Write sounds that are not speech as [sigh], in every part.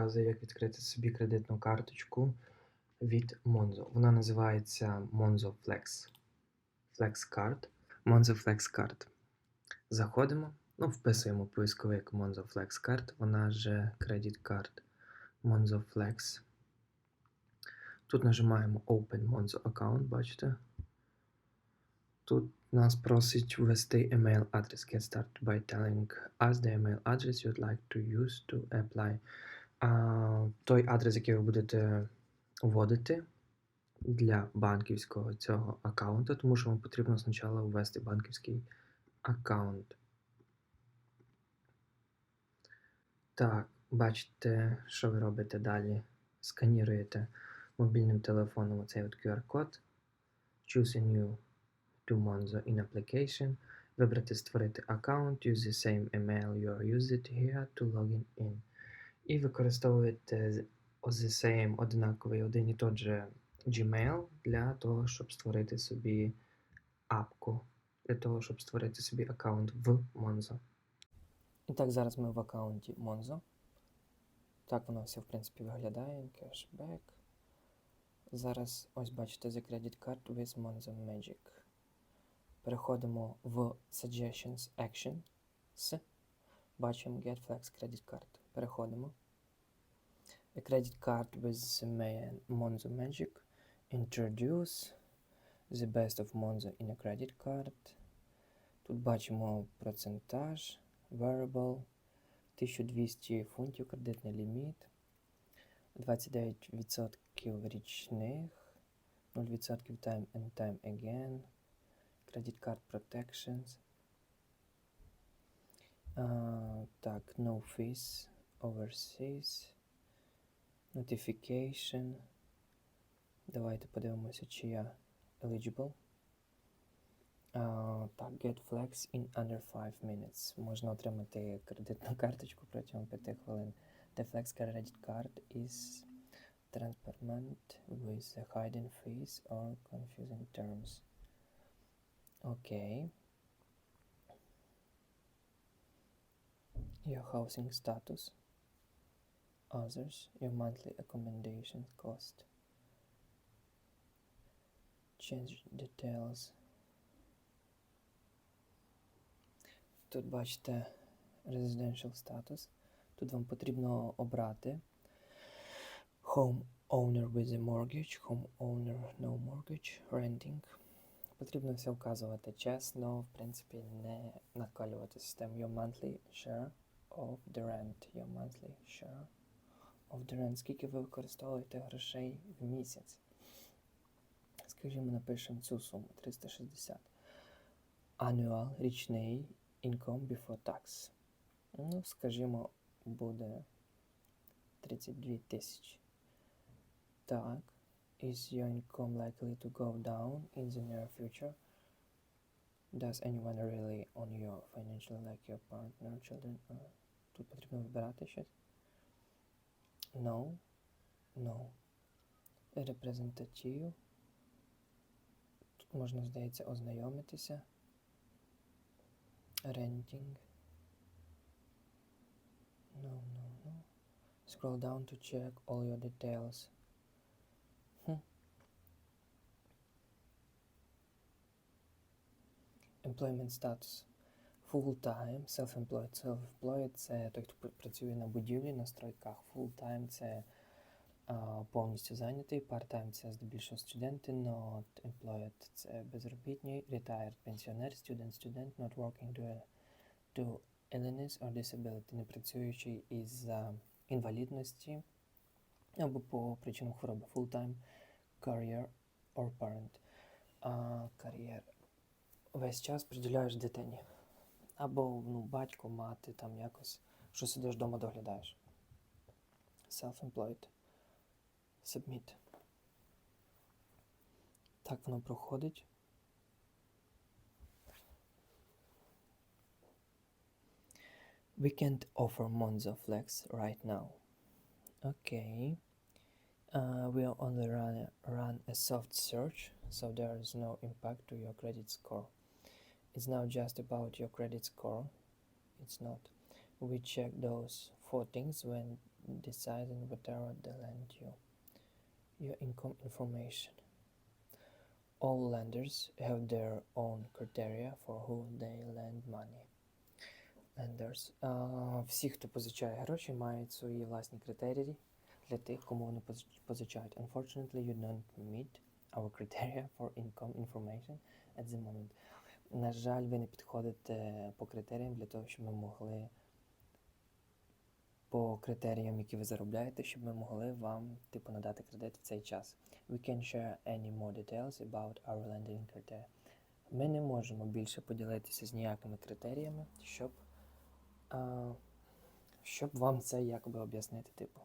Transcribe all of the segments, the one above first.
показую, як відкрити собі кредитну карточку від Monzo. Вона називається Monzo Flex. Flex Card. Monzo Flex Card. Заходимо, ну, вписуємо поисковик Monzo Flex Card, вона же Credit Card Monzo Flex. Тут нажимаємо Open Monzo Account, бачите? Тут нас просить ввести email адрес. Get started by telling us the email address you'd like to use to apply. Той адрес, який ви будете вводити для банківського цього аккаунту, тому що вам потрібно спочатку ввести банківський аккаунт. Так, бачите, що ви робите далі. Сканіруєте мобільним телефоном оцей QR-код. Choose a new to Monzo in application. Вибрати створити аккаунт, use the same email you are used here to login in. І використовуєте the same однаковий один і той же Gmail для того, щоб створити собі апку, для того, щоб створити собі аккаунт в Monzo. І так, зараз ми в аккаунті Monzo. Так воно все, в принципі, виглядає. Кешбек. Зараз, ось бачите, The Credit Card with Monzo Magic. Переходимо в Suggestions Actions. Бачимо Get Flex Credit Card. Переходимо. A credit card with Ma- Monzo Magic. Introduce the best of Monzo in a credit card. Тут бачимо процентаж, variable, 1200 фунтів кредитний ліміт, 29% річних, 0% time and time again, credit card protections. А, так, no fees, overseas, notification. Давайте подивимося, чи я eligible. А, так, get flex in under 5 minutes. Можна отримати кредитну карточку протягом 5 хвилин. The flex credit card is transparent with the hidden fees or confusing terms. Окей. Your housing status. Others. Your monthly accommodation cost. Change details. Тут бачите residential status. Тут вам потрібно обрати home owner with a mortgage, home owner no mortgage, renting. Потрібно все вказувати чесно, в принципі, не накалювати систему. Your monthly share of the rent. Your monthly share Rent. Скільки ви використовуєте грошей в місяць? Скажімо, напишемо цю суму 360. Annual, річний income before tax. Ну, скажімо, буде 32 тисячі. Так. Is your income likely to go down in the near future? Does anyone rely on your financial like your partner, children? Тут потрібно вибирати щось. No. No. Репрезентатив. Тут можна, здається, ознайомитися. Renting. No, no, no. Scroll down to check all your details. Хм. Employment status. Full-time, self-employed. Self-employed це той, хто працює на будівлі, на стройках. Full-time це а, повністю зайнятий. Part-time це здебільшого студенти. Not employed це безробітні. Retired пенсіонер, student, student, not working due to illness or disability, не працюючий із-за інвалідності або по причинам хвороби. Full-time career or parent. А, кар'єр. Весь час приділяєш дитині. Або ну, батько, мати, там якось, що сидиш вдома доглядаєш. Self-employed. Submit. Так воно проходить. We can't offer Monzo Flex right now. Okay. Uh, we'll only run, run a soft search, so there is no impact to your credit score. It's now just about your credit score. It's not. We check those four things when deciding whether they lend you your income information. All lenders have their own criteria for who they lend money. Lenders. А, всі, хто позичає гроші, мають свої власні критерії для тих, кому вони пози- позичають. Unfortunately, you don't meet our criteria [laughs] for income information at the moment. На жаль, ви не підходите по критеріям для того, щоб ми могли по критеріям, які ви заробляєте, щоб ми могли вам типу надати кредит в цей час. We can share any more details about our lending criteria. Ми не можемо більше поділитися з ніякими критеріями, щоб, а, щоб вам це якоби об'яснити, типу.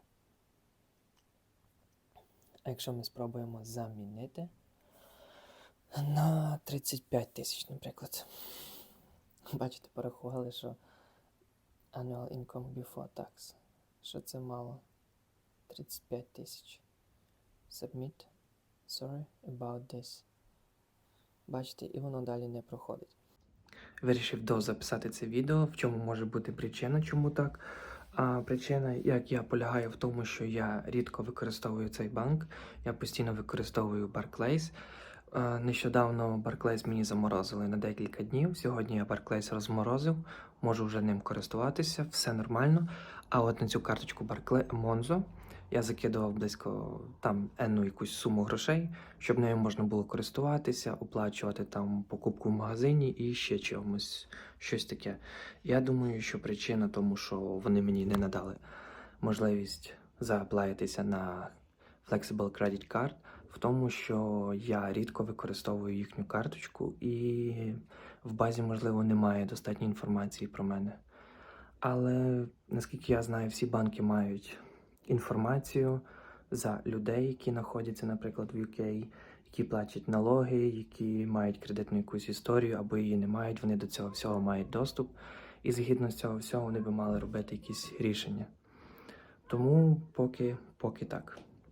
А якщо ми спробуємо замінити на 35 тисяч, наприклад. Бачите, порахували, що annual income before tax. Що це мало? 35 тисяч. Submit. Sorry about this. Бачите, і воно далі не проходить. Вирішив дозаписати це відео, в чому може бути причина, чому так. А причина, як я полягає в тому, що я рідко використовую цей банк, я постійно використовую Barclays. Е, Нещодавно Barclays мені заморозили на декілька днів. Сьогодні я Barclays розморозив, можу вже ним користуватися, все нормально. А от на цю карточку Barclays Monzo я закидував близько там енну якусь суму грошей, щоб нею можна було користуватися, оплачувати там покупку в магазині і ще чомусь щось таке. Я думаю, що причина тому, що вони мені не надали можливість зааплаїтися на Flexible Credit Card в тому, що я рідко використовую їхню карточку, і в базі, можливо, немає достатньої інформації про мене. Але наскільки я знаю, всі банки мають інформацію за людей, які знаходяться, наприклад, в UK, які платять налоги, які мають кредитну якусь історію або її не мають, вони до цього всього мають доступ. І згідно з цього всього вони би мали робити якісь рішення. Тому поки, поки так.